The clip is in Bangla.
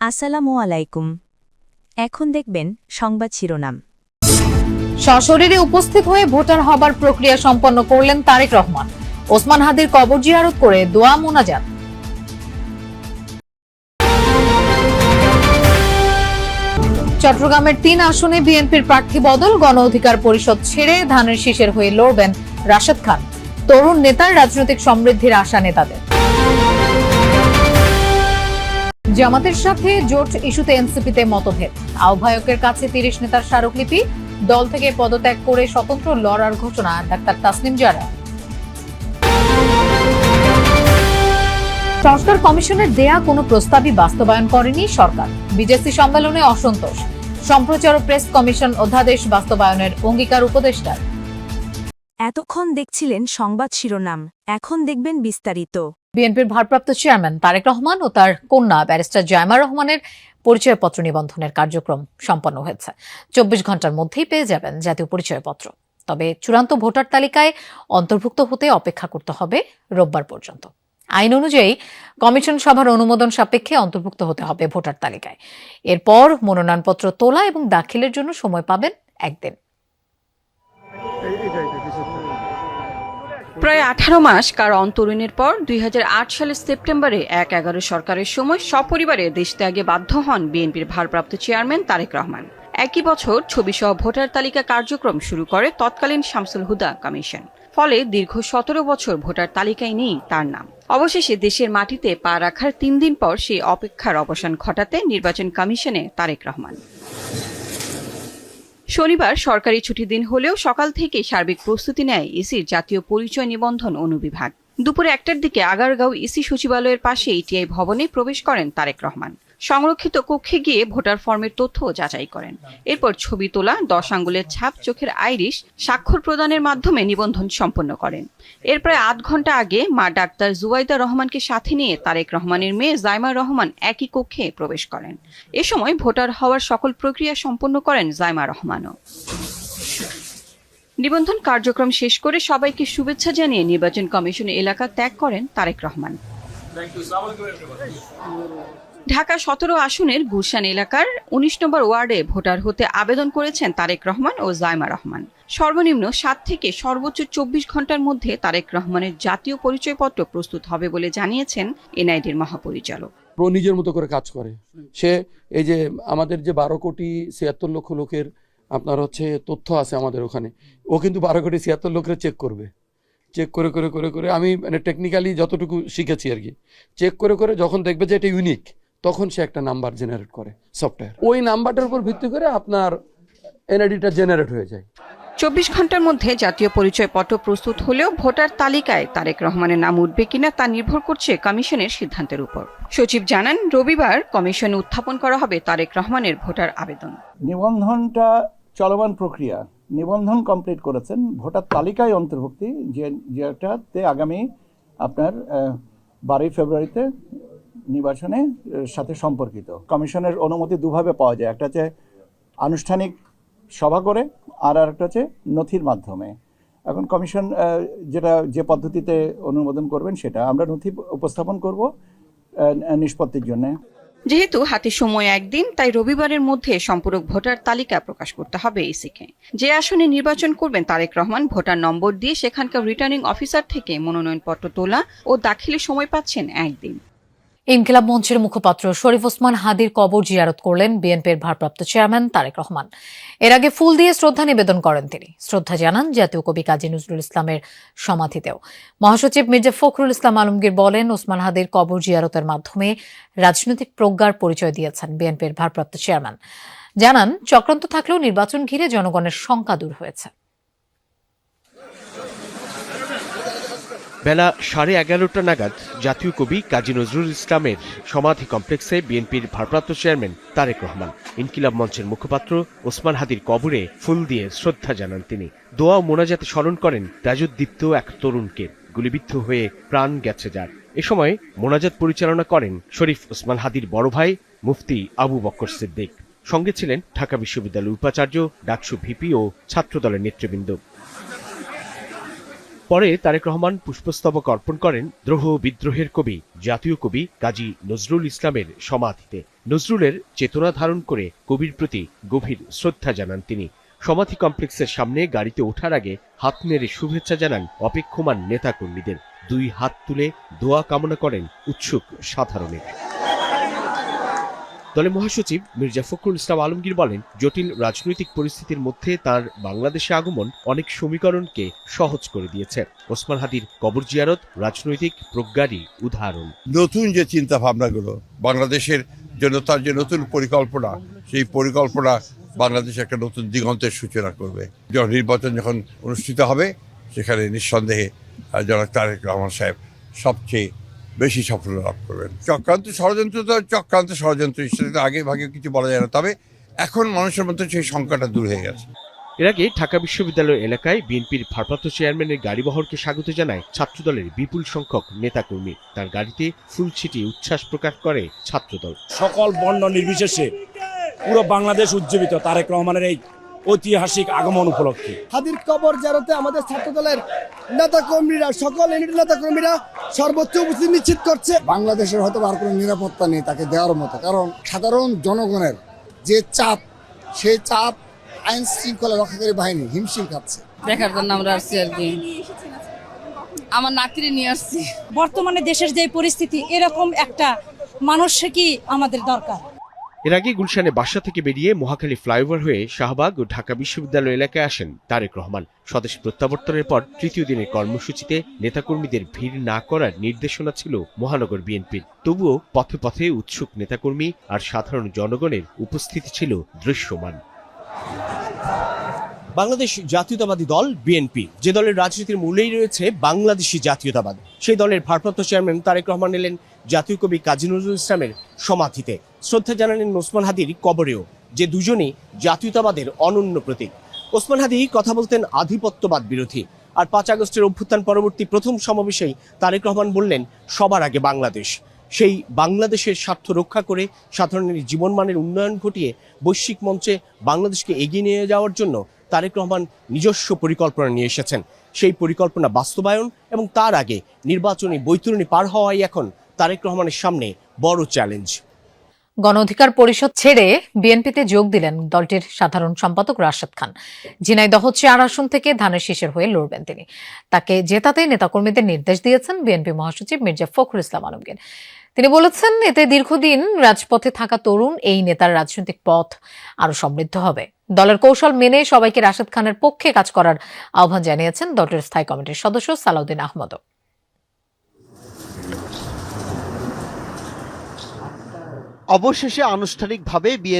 আসসালামু আলাইকুম। এখন দেখবেন সংবাদ শিরোনাম। সশরীরে উপস্থিত হয়ে ভোটার হবার প্রক্রিয়া সম্পন্ন করলেন তারেক রহমান। ওসমান হাদির কবর জিয়ারত করে দোয়া মোনাজাত। চট্টগ্রামের তিন আসনে বিএনপির প্রার্থী বদল, গণ অধিকার পরিষদ ছেড়ে ধানের শীষের হয়ে লড়বেন রাশেদ খান। তরুণ নেতার রাজনৈতিক সমৃদ্ধির আশা নেতাদের। জামাতের সাথে জোট ইস্যুতে এনসিপিতে মতভেদ। আহ্বায়কের কাছে তিরিশ নেতার স্মারকলিপি। দল থেকে পদত্যাগ করে স্বতন্ত্র লড়ার ঘোষণা ডাক্তার তাসনিম জারা। সংস্কার কমিশনের দেয়া কোনো প্রস্তাবই বাস্তবায়ন করেনি সরকার। বিজেসি সম্মেলনে অসন্তোষ। সম্প্রচার প্রেস কমিশন অধ্যাদেশ বাস্তবায়নের অঙ্গীকার উপদেষ্টার এতক্ষণ দেখছিলেন সংবাদ শিরোনাম। এখন দেখবেন বিস্তারিত। বিএনপির ভারপ্রাপ্ত চেয়ারম্যান তারেক রহমান ও তার কন্যা ব্যারিস্টার জয়মা রহমানের পরিচয়পত্র নিবন্ধনের কার্যক্রম সম্পন্ন হয়েছে। চব্বিশ ঘণ্টার মধ্যেই পেয়ে যাবেন জাতীয় পরিচয়পত্র। তবে চূড়ান্ত ভোটার তালিকায় অন্তর্ভুক্ত হতে অপেক্ষা করতে হবে রোববার পর্যন্ত। আইন অনুযায়ী কমিশন সভার অনুমোদন সাপেক্ষে অন্তর্ভুক্ত হতে হবে ভোটার তালিকায়। এরপর মনোনয়নপত্র তোলা এবং দাখিলের জন্য সময় পাবেন একদিন। প্রায় আঠারো মাস কার অন্তরীণের পর দুই হাজার আট সালের সেপ্টেম্বরে এক এগারো সরকারের সময় সপরিবারে দেশ ত্যাগে বাধ্য হন বিএনপির ভারপ্রাপ্ত চেয়ারম্যান তারেক রহমান। একই বছর ছবিসহ ভোটার তালিকা কার্যক্রম শুরু করে তৎকালীন শামসুল হুদা কমিশন। ফলে দীর্ঘ সতেরো বছর ভোটার তালিকায় নেই তার নাম। অবশেষে দেশের মাটিতে পা রাখার তিন দিন পর সেই অপেক্ষার অবসান ঘটাতে নির্বাচন কমিশনে তারেক রহমান। শনিবার সরকারি ছুটির দিন হলেও সকাল থেকে সার্বিক প্রস্তুতি নেয় ইসির জাতীয় পরিচয় নিবন্ধন অনুবিভাগ। দুপুরে একটার দিকে আগারগাঁও ইসি সচিবালয়ের পাশে ইটিআই ভবনে প্রবেশ করেন তারেক রহমান। সংরক্ষিত কক্ষে গিয়ে ভোটার ফর্মের তথ্য যাচাই করেন। এরপর ছবি তোলা, দশ আঙ্গুলের ছাপ, চোখের আইরিশ স্বাক্ষর প্রদানের মাধ্যমে নিবন্ধন সম্পন্ন করেন। এর প্রায় আধ ঘণ্টা আগে মা ডাক্তার জুবাইদা রহমানকে সাথে নিয়ে তারেক রহমানের মেয়ে জাইমা রহমান একই কক্ষে প্রবেশ করেন। এ সময় ভোটার হওয়ার সকল প্রক্রিয়া সম্পন্ন করেন জাইমা রহমানও। নিবন্ধন কার্যক্রম শেষ করে সবাইকে শুভেচ্ছা জানিয়ে নির্বাচন কমিশন এলাকা ত্যাগ করেন তারেক রহমান। ঢাকা সতেরো আসনের গুলশান এলাকার উনিশ নম্বর ওয়ার্ডে ভোটার হতে আবেদন করেছেন তারেক রহমান ও জায়মা রহমান। সর্বনিম্ন সাত থেকে সর্বোচ্চ চব্বিশ ঘণ্টার মধ্যে তারেক রহমানের জাতীয় পরিচয়পত্র প্রস্তুত হবে বলে জানিয়েছেন এনআইডির মহাপরিচালক। প্রো নিজের মতো করে কাজ করে। সে এই যে আমাদের যে বারো কোটি ছিয়াত্তর লক্ষ লোকের আপনার হচ্ছে তথ্য আছে আমাদের ওখানে, ও কিন্তু বারো কোটি ছিয়াত্তর লোকের চেক করবে। চেক করে করে করে করে আমি মানে টেকনিক্যালি যতটুকু শিখেছি আর কি। চেক করে করে যখন দেখবে যে এটা ইউনিক তখন সে একটা নাম্বার জেনারেট করে সফটওয়্যার ওই নাম্বারটার উপর ভিত্তি করে আপনার এনআইডিটা জেনারেট হয়ে যায়। চব্বিশ ঘণ্টার মধ্যে জাতীয় পরিচয়পত্র প্রস্তুত হলেও ভোটার তালিকায় তারেক রহমানের নাম উঠবে কিনা তা নির্ভর করছে কমিশনের সিদ্ধান্তের উপর। সচিব জানান রবিবার কমিশন উত্থাপন করা হবে তারেক রহমানের ভোটার আবেদন। নিবন্ধনটা চলমান প্রক্রিয়া। নিবন্ধন কমপ্লিট করেছেন। ভোটার তালিকায় অন্তর্ভুক্তি যে যেটাতে আগামী আপনার বারোই ফেব্রুয়ারিতে নির্বাচনে সাথে সম্পর্কিত। কমিশনের অনুমতি দুভাবে পাওয়া যায়। একটা হচ্ছে আনুষ্ঠানিক সভা করে, আর আরেকটা হচ্ছে নথির মাধ্যমে। এখন কমিশন যেটা যে পদ্ধতিতে অনুমোদন করবেন সেটা আমরা নথি উপস্থাপন করব নিষ্পত্তির জন্যে। যেহেতু হাতে সময় একদিন, তাই রবিবারের মধ্যে সম্পূরক ভোটার তালিকা প্রকাশ করতে হবে ইসিকে যে আসনে নির্বাচন করবেন তারেক রহমান, ভোটার নম্বর দিয়ে সেখানকার রিটার্নিং অফিসার থেকে মনোনয়নপত্র তোলা ও দাখিলের সময় পাচ্ছেন একদিন। ইনকিলাব মঞ্চের মুখপাত্র শরীফ ওসমান হাদির কবর জিয়ারত করলেন বিএনপির ভারপ্রাপ্ত চেয়ারম্যান তারেক রহমান। এর আগে ফুল দিয়ে শ্রদ্ধা নিবেদন করেন তিনি। শ্রদ্ধা জানান জাতীয় কবি কাজী নজরুল ইসলামের সমাধিতেও। মহাসচিব মির্জা ফখরুল ইসলাম আলমগীর বলেন, ওসমান হাদির কবর জিয়ারতের মাধ্যমে রাজনৈতিক প্রজ্ঞার পরিচয় দিয়েছেন বিএনপির ভারপ্রাপ্ত চেয়ারম্যান। জানান, চক্রান্ত থাকলেও নির্বাচন ঘিরে জনগণের শঙ্কা দূর হয়েছে। বেলা সাড়ে এগারোটা নাগাদ জাতীয় কবি কাজী নজরুল ইসলামের সমাধি কমপ্লেক্সে বিএনপির ভারপ্রাপ্ত চেয়ারম্যান তারেক রহমান, ইনকিলাব মঞ্চের মুখপাত্র ওসমান হাদির কবরে ফুল দিয়ে শ্রদ্ধা জানান তিনি। দোয়া মোনাজাতে স্মরণ করেন রাজুদ্দীপ্ত এক তরুণকে। গুলিবিদ্ধ হয়ে প্রাণ গেছে যার। এ সময় মোনাজাত পরিচালনা করেন শরীফ ওসমান হাদির বড় ভাই মুফতি আবু বক্কর সিদ্দিক। সঙ্গে ছিলেন ঢাকা বিশ্ববিদ্যালয়ের উপাচার্য, ডাকসু ভিপি ও ছাত্রদলের নেতৃবৃন্দ। পরে তারেক রহমান পুষ্পস্তবক অর্পণ করেন দ্রোহ বিদ্রোহের কবি, জাতীয় কবি কাজী নজরুল ইসলামের সমাধিতে। নজরুলের চেতনা ধারণ করে কবির প্রতি গভীর শ্রদ্ধা জানান তিনি। সমাধি কমপ্লেক্সের সামনে গাড়িতে ওঠার আগে হাত নেড়ে শুভেচ্ছা জানান অপেক্ষমান নেতাকর্মীদের। দুই হাত তুলে দোয়া কামনা করেন উৎসুক সাধারণের। দলের মহাসচিব মির্জা ফখরুল ইসলাম আলমগীর বলেন, জটিল রাজনৈতিক পরিস্থিতির মধ্যে তার বাংলাদেশে আগমন অনেক সমীকরণকে সহজ করে দিয়েছে। ওসমান হাদির কবর জিয়ারত, রাজনৈতিক প্রজ্ঞারই উদাহরণ। নতুন যে চিন্তা ভাবনাগুলো বাংলাদেশের জন্য তার যে নতুন পরিকল্পনা, সেই পরিকল্পনা বাংলাদেশ একটা নতুন দিগন্তের সূচনা করবে। যখন নির্বাচন যখন অনুষ্ঠিত হবে, সেখানে নিঃসন্দেহে জনাব তারেক রহমান সাহেব সবচেয়ে বেশি সাফল্য লাভ করবেন। চক্রান্ত ষড়যন্ত্র তো চক্রান্ত ষড়যন্ত্র সেটা আগে ভাগে কিছু বলা যায় না তবে এখন মানুষের মধ্যে সেই সংখ্যাটা দূর হয়ে গেছে। এর আগে ঢাকা বিশ্ববিদ্যালয় এলাকায় বিএনপির ভারপ্রাপ্ত চেয়ারম্যানের গাড়িবহরকে স্বাগত জানায় ছাত্রদলের বিপুল সংখ্যক নেতাকর্মী। তার গাড়িতে ফুল ছিটিয়ে উচ্ছ্বাস প্রকাশ করে ছাত্রদল। সকল বর্ণ নির্বিশেষে পুরো বাংলাদেশ উজ্জীবিত তারেক রহমানের এই ঐতিহাসিক আগমন উপলক্ষে। হাদির কবর জারাতে আমাদের ছাত্রদলের নেতা কর্মীরা সকল ইউনিট নেতা কর্মীরা সর্বোচ্চ উপস্থিতি নিশ্চিত করছে। বাংলাদেশের হয়তো আর কোনো নিরাপত্তা নেই তাকে দেওয়ার মতো কারণ সাধারণ জনগণের যে চাপ সেই চাপ আইন শৃঙ্খলা রক্ষাকারী বাহিনী হিমশিম খাচ্ছে। দেখার জন্য আমরা আসছি আর কি। আমার নাতিরে নিয়ে আসছি। বর্তমানে দেশের যে পরিস্থিতি এরকম একটা মানুষ কি আমাদের দরকার? এর আগে গুলশানে বাসা থেকে বেরিয়ে মহাখালী ফ্লাইওভার হয়ে শাহবাগ ও ঢাকা বিশ্ববিদ্যালয় এলাকায় আসেন তারেক রহমান। স্বদেশ প্রত্যাবর্তনের পর তৃতীয় দিনের কর্মসূচিতে নেতাকর্মীদের ভিড় না করার নির্দেশনা ছিল মহানগর বিএনপির। তবুও পথে পথে উৎসুক নেতাকর্মী আর সাধারণ জনগণের উপস্থিতি ছিল দৃশ্যমান। বাংলাদেশ জাতীয়তাবাদী দল, বিএনপি, যে দলের রাজনীতির মূলেই রয়েছে বাংলাদেশি জাতীয়তাবাদ। সেই দলের ভারপ্রাপ্ত চেয়ারম্যান তারেক রহমান এলেন জাতীয় কবি কাজী নজরুল ইসলামের সমাধিতে। শ্রদ্ধা জানালেন ওসমান হাদির কবরেও, যে দুজনই জাতীয়তাবাদের অনন্য প্রতীক। ওসমান হাদি কথা বলতেন আধিপত্যবাদ বিরোধী। আর পাঁচ আগস্টের অভ্যুত্থান পরবর্তী প্রথম সমাবেশেই তারেক রহমান বললেন, সবার আগে বাংলাদেশ। সেই বাংলাদেশের স্বার্থ রক্ষা করে সাধারণের জীবনমানের উন্নয়ন ঘটিয়ে বৈশ্বিক মঞ্চে বাংলাদেশকে এগিয়ে নিয়ে যাওয়ার জন্য তারেক রহমান নিজস্ব পরিকল্পনা নিয়ে এসেছেন। সেই পরিকল্পনা বাস্তবায়ন এবং তার আগে নির্বাচনী বৈতরণী পার হওয়াই এখন তারেক রহমানের সামনে বড় চ্যালেঞ্জ। গণ অধিকার পরিষদ ছেড়ে বিএনপিতে যোগ দিলেন দলটির সাধারণ সম্পাদক রাশেদ খান। ঝিনাইদহ চার আসন থেকে ধানের শীষের হয়ে লড়বেন তিনি। তাকে জেতাতে নেতাকর্মীদের নির্দেশ দিয়েছেন বিএনপি মহাসচিব মির্জা ফখরুল ইসলাম আলমগীর। তিনি বলেছেন, এতে দীর্ঘদিন রাজপথে থাকা তরুণ এই নেতার রাজনৈতিক পথ আরও সমৃদ্ধ হবে। দলের কৌশল মেনে সবাইকে রাশেদ খানের পক্ষে কাজ করার আহ্বান জানিয়েছেন দলটির স্থায়ী কমিটির সদস্য সালাউদ্দিন আহমদও। অবশেষে আনুষ্ঠানিকভাবে বিএনপি